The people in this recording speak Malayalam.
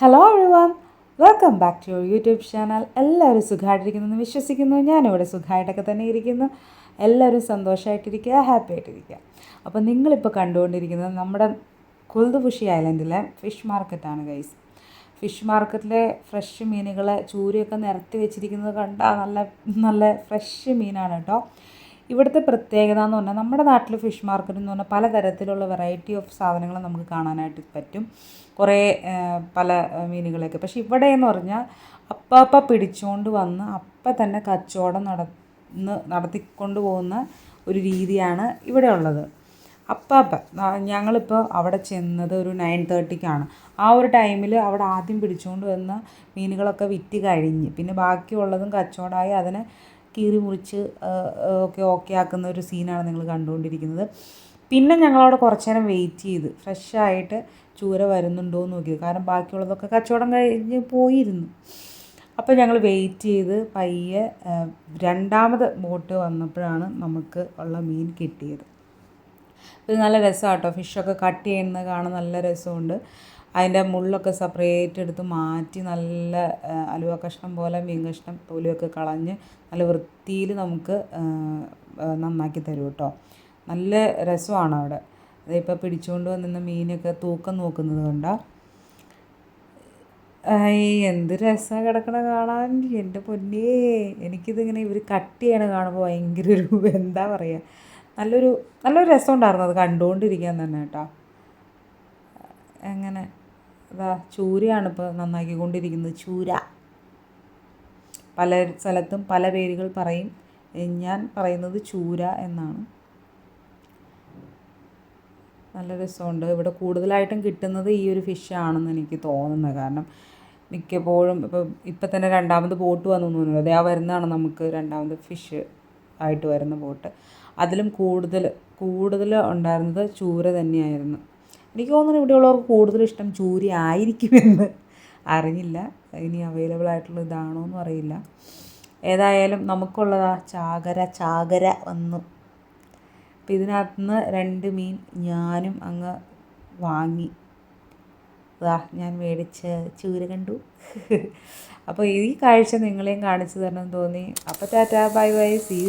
Hello everyone welcome back to your YouTube channel എല്ലാവരും സുഖമായിട്ടിരിക്കുന്നു വിശ്വസിക്കുന്നു. ഞാനിവിടെ സുഖമായിട്ടൊക്കെ തന്നെ ഇരിക്കുന്നു. എല്ലാവരും സന്തോഷമായിട്ടിരിക്കുക ഹാപ്പി ആയിട്ടിരിക്കുക. അപ്പോൾ നിങ്ങളിപ്പോൾ കണ്ടുകൊണ്ടിരിക്കുന്നത് നമ്മുടെ കുൽദുപുഷി ഐലൻഡിലെ ഫിഷ് മാർക്കറ്റാണ് ഗൈസ് ഫിഷ് മാർക്കറ്റിലെ ഫ്രഷ് മീനുകളെ ചൂരയൊക്കെ നിരത്തി വെച്ചിരിക്കുന്നത് കണ്ടാൽ നല്ല നല്ല ഫ്രഷ് മീനാണ് കേട്ടോ. ഇവിടുത്തെ പ്രത്യേകത എന്ന് പറഞ്ഞാൽ നമ്മുടെ നാട്ടിൽ ഫിഷ് മാർക്കറ്റ് എന്ന് പറഞ്ഞാൽ പലതരത്തിലുള്ള വെറൈറ്റി ഓഫ് സാധനങ്ങൾ നമുക്ക് കാണാനായിട്ട് പറ്റും. കുറേ പല മീനുകളൊക്കെ പക്ഷേ ഇവിടെ എന്ന് പറഞ്ഞാൽ അപ്പാപ്പ പിടിച്ചുകൊണ്ട് വന്ന് അപ്പം തന്നെ കച്ചവടം നടന്ന് നടത്തിക്കൊണ്ട് പോകുന്ന ഒരു രീതിയാണ് ഇവിടെ ഉള്ളത്. അപ്പാപ്പ ഞങ്ങളിപ്പോൾ അവിടെ ചെന്നത് ഒരു നയൻ തേർട്ടിക്കാണ് ആ ഒരു ടൈമിൽ അവിടെ ആദ്യം പിടിച്ചുകൊണ്ട് വന്ന മീനുകളൊക്കെ വിറ്റ് കഴിഞ്ഞ്. പിന്നെ ബാക്കിയുള്ളതും കച്ചവടമായി അതിനെ കീറി മുറിച്ച് ഒക്കെ ഓക്കെ ആക്കുന്ന ഒരു സീനാണ് നിങ്ങൾ കണ്ടുകൊണ്ടിരിക്കുന്നത്. പിന്നെ ഞങ്ങളവിടെ കുറച്ച് നേരം വെയിറ്റ് ചെയ്ത് ഫ്രഷായിട്ട് ചൂര വരുന്നുണ്ടോ എന്ന് നോക്കിയത്. കാരണം ബാക്കിയുള്ളതൊക്കെ കച്ചവടം കഴിഞ്ഞ് പോയിരുന്നു. അപ്പോൾ ഞങ്ങൾ വെയിറ്റ് ചെയ്ത് പയ്യെ രണ്ടാമത് ബോട്ട് വന്നപ്പോഴാണ് നമുക്ക് ഉള്ള മീൻ കിട്ടിയത്. ഇത് നല്ല രസമാണ് കേട്ടോ ഫിഷൊക്കെ കട്ട് ചെയ്യുന്നത് കാണാൻ നല്ല രസമുണ്ട്. അതിന്റെ മുള്ളൊക്കെ സെപ്പറേറ്റ് എടുത്ത് മാറ്റി നല്ല അലുവ കഷ്ണം പോലെ മീൻ കഷ്ണം തൊലിയൊക്കെ കളഞ്ഞ് നല്ല വൃത്തിയിൽ നമുക്ക് നന്നാക്കി തരും കേട്ടോ. നല്ല രസമാണ് അവിടെ. അതിപ്പോൾ പിടിച്ചുകൊണ്ട് വന്നിരുന്ന മീനൊക്കെ തൂക്കം നോക്കുന്നത് കണ്ടോ. എന്ത് രസമാണ് കിടക്കണ കാണാൻ. എന്റെ പൊന്നേ എനിക്കിതിങ്ങനെ ഇവർ കട്ട് ചെയ്യണ കാണുമ്പോൾ ഭയങ്കര ഒരു എന്താ പറയുക നല്ലൊരു നല്ലൊരു രസം ഉണ്ടായിരുന്നു. അത് കണ്ടുകൊണ്ടിരിക്കാൻ തന്നെ കേട്ടോ. അങ്ങനെ. അതാ ചൂരയാണ് ഇപ്പോൾ നന്നാക്കിക്കൊണ്ടിരിക്കുന്നത് ചൂര. പല സ്ഥലത്തും പല പേരുകൾ പറയും. ഞാൻ പറയുന്നത് ചൂര എന്നാണ്. നല്ല രസമുണ്ട്. ഇവിടെ കൂടുതലായിട്ടും കിട്ടുന്നത് ഈ ഒരു ഫിഷാണെന്ന് എനിക്ക് തോന്നുന്നത്. കാരണം മിക്കപ്പോഴും ഇപ്പം ഇപ്പം തന്നെ രണ്ടാമത് ബോട്ട് വന്നു തോന്നുന്നു. അതെ ആ വരുന്നതാണ് നമുക്ക് രണ്ടാമത് ഫിഷ് ആയിട്ട് വരുന്ന ബോട്ട് അതിലും കൂടുതൽ കൂടുതൽ ഉണ്ടായിരുന്നത് ചൂര തന്നെയായിരുന്നു. എനിക്ക് തോന്നുന്നു ഇവിടെയുള്ളവർക്ക് കൂടുതൽ ഇഷ്ടം ചൂരി ആയിരിക്കുമെന്ന്. അറിഞ്ഞില്ല. ഇനി അവൈലബിൾ ആയിട്ടുള്ള ഇതാണോ എന്നും അറിയില്ല. ഏതായാലും നമുക്കുള്ളതാ ചാകര ചാകര വന്നു. അപ്പം ഇതിനകത്ത് നിന്ന് രണ്ട് മീൻ ഞാനും അങ്ങ് വാങ്ങി. ദാ ഞാൻ മേടിച്ച് ചൂര കണ്ടു. അപ്പോൾ ഈ കാഴ്ച നിങ്ങളെയും കാണിച്ചു തരണം തോന്നി. അപ്പോൾ ടാറ്റാ ബൈ ബൈ. സീ